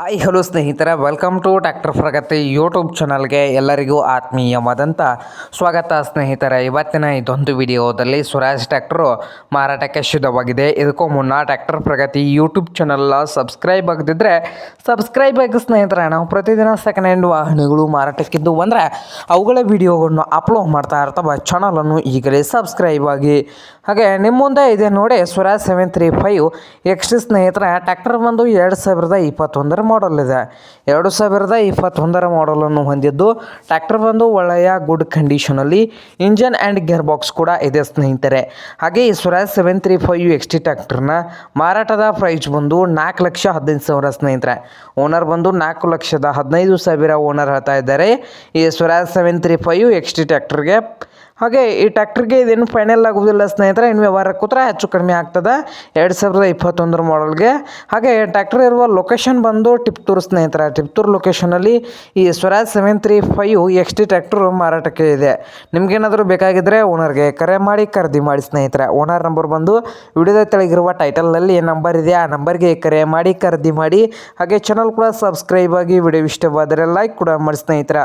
Hi hello ಸ್ನೇಹಿತರ. Welcome to doctor Pragati YouTube ಚಾನಲ್ಗೆ ಎಲ್ಲರಿಗೂ ಆತ್ಮೀಯವಾದಂಥ ಸ್ವಾಗತ ಸ್ನೇಹಿತರೆ. ಇವತ್ತಿನ ಇದೊಂದು ವಿಡಿಯೋದಲ್ಲಿ ಸ್ವರಾಜ್ ಟ್ಯಾಕ್ಟ್ರು ಮಾರಾಟಕ್ಕೆ ಸಿದ್ಧವಾಗಿದೆ. ಇದಕ್ಕೂ ಮುನ್ನ ಟ್ಯಾಕ್ಟರ್ ಪ್ರಗತಿ ಯೂಟ್ಯೂಬ್ ಚಾನಲ್ನ ಸಬ್ಸ್ಕ್ರೈಬ್ ಆಗದಿದ್ದರೆ ಸಬ್ಸ್ಕ್ರೈಬ್ ಆಗಿ ಸ್ನೇಹಿತರೆ, ನಾವು ಪ್ರತಿದಿನ ಸೆಕೆಂಡ್ ಹ್ಯಾಂಡ್ ವಾಹನಗಳು ಮಾರಾಟಕ್ಕಿದ್ದು ಅಂದರೆ ಅವುಗಳ ವಿಡಿಯೋಗಳನ್ನು ಅಪ್ಲೋಡ್ ಮಾಡ್ತಾ ಇರ್ತವೆ. ಚಾನಲನ್ನು ಈಗಲೇ ಸಬ್ಸ್ಕ್ರೈಬ್ ಆಗಿ. ಹಾಗೆ ನಿಮ್ಮ ಮುಂದೆ ಇದೆ ನೋಡಿ Swaraj seven three five X ಸ್ನೇಹಿತರೆ ಟ್ಯಾಕ್ಟರ್ ಬಂದು ಎರಡು ಸಾವಿರದ ಇಪ್ಪತ್ತೊಂದರ ಮಾಡಲ್ ಇದೆ. ಎರಡು ಸಾವಿರದ ಇಪ್ಪತ್ತೊಂದರ ಮಾಡಲನ್ನು ಹೊಂದಿದ್ದು ಟ್ಯಾಕ್ಟರ್ ಬಂದು ಒಳ್ಳೆಯ ಗುಡ್ ಕಂಡೀಷನಲ್ಲಿ ಇಂಜನ್ ಆ್ಯಂಡ್ ಗೇರ್ ಬಾಕ್ಸ್ ಕೂಡ ಇದೆ ಸ್ನೇಹಿತರೆ. ಹಾಗೆ ಈ Swaraj seven three five X T ಟ್ಯಾಕ್ಟರ್ನ ಮಾರಾಟದ ಪ್ರೈಸ್ ಬಂದು ನಾಲ್ಕು ಲಕ್ಷ ಹದಿನೈದು ಸಾವಿರ ಸ್ನೇಹಿತರೆ. ಓನರ್ ಬಂದು ನಾಲ್ಕು ಲಕ್ಷದ ಹದಿನೈದು ಸಾವಿರ ಓನರ್ ಹೇಳ್ತಾ ಇದ್ದಾರೆ. ಈ Swaraj seven three five X T ಟ್ಯಾಕ್ಟರ್ಗೆ ಹಾಗೆ ಈ ಟ್ಯಾಕ್ಟ್ರಿಗೆ ಇದೇನು ಫೈನಲ್ ಆಗೋದಿಲ್ಲ ಸ್ನೇಹಿತರೆ ಇನ್ನು ವ್ಯವಹಾರ ಕೂತ್ರೆ ಹೆಚ್ಚು ಕಡಿಮೆ ಆಗ್ತದೆ. ಎರಡು ಸಾವಿರದ ಇಪ್ಪತ್ತೊಂದರ ಮಾಡಲ್ಗೆ ಹಾಗೆ ಟ್ಯಾಕ್ಟರ್ ಇರುವ ಲೊಕೇಶನ್ ಬಂದು ಟಿಪ್ತೂರು ಸ್ನೇಹಿತರೆ ಟಿಪ್ತೂರು ಲೊಕೇಶನಲ್ಲಿ ಈ Swaraj seven three five X T tractor ಮಾರಾಟಕ್ಕೆ ಇದೆ. ನಿಮಗೇನಾದರೂ ಬೇಕಾಗಿದ್ದರೆ ಓನರ್ಗೆ ಕರೆ ಮಾಡಿ, ಖರೀದಿ ಮಾಡಿ ಸ್ನೇಹಿತರೆ. ಓನರ್ ನಂಬರ್ ಬಂದು ವಿಡಿಯೋದ ತೆಳಗಿರುವ ಟೈಟಲ್ನಲ್ಲಿ ನಂಬರ್ ಇದೆ. ಆ ನಂಬರ್ಗೆ ಕರೆ ಮಾಡಿ, ಖರೀದಿ ಮಾಡಿ. ಹಾಗೆ ಚಾನಲ್ ಕೂಡ ಸಬ್ಸ್ಕ್ರೈಬ್ ಆಗಿ ವಿಡಿಯೋ ಇಷ್ಟವಾದರೆ ಲೈಕ್ ಕೂಡ ಮಾಡಿ ಸ್ನೇಹಿತರೆ.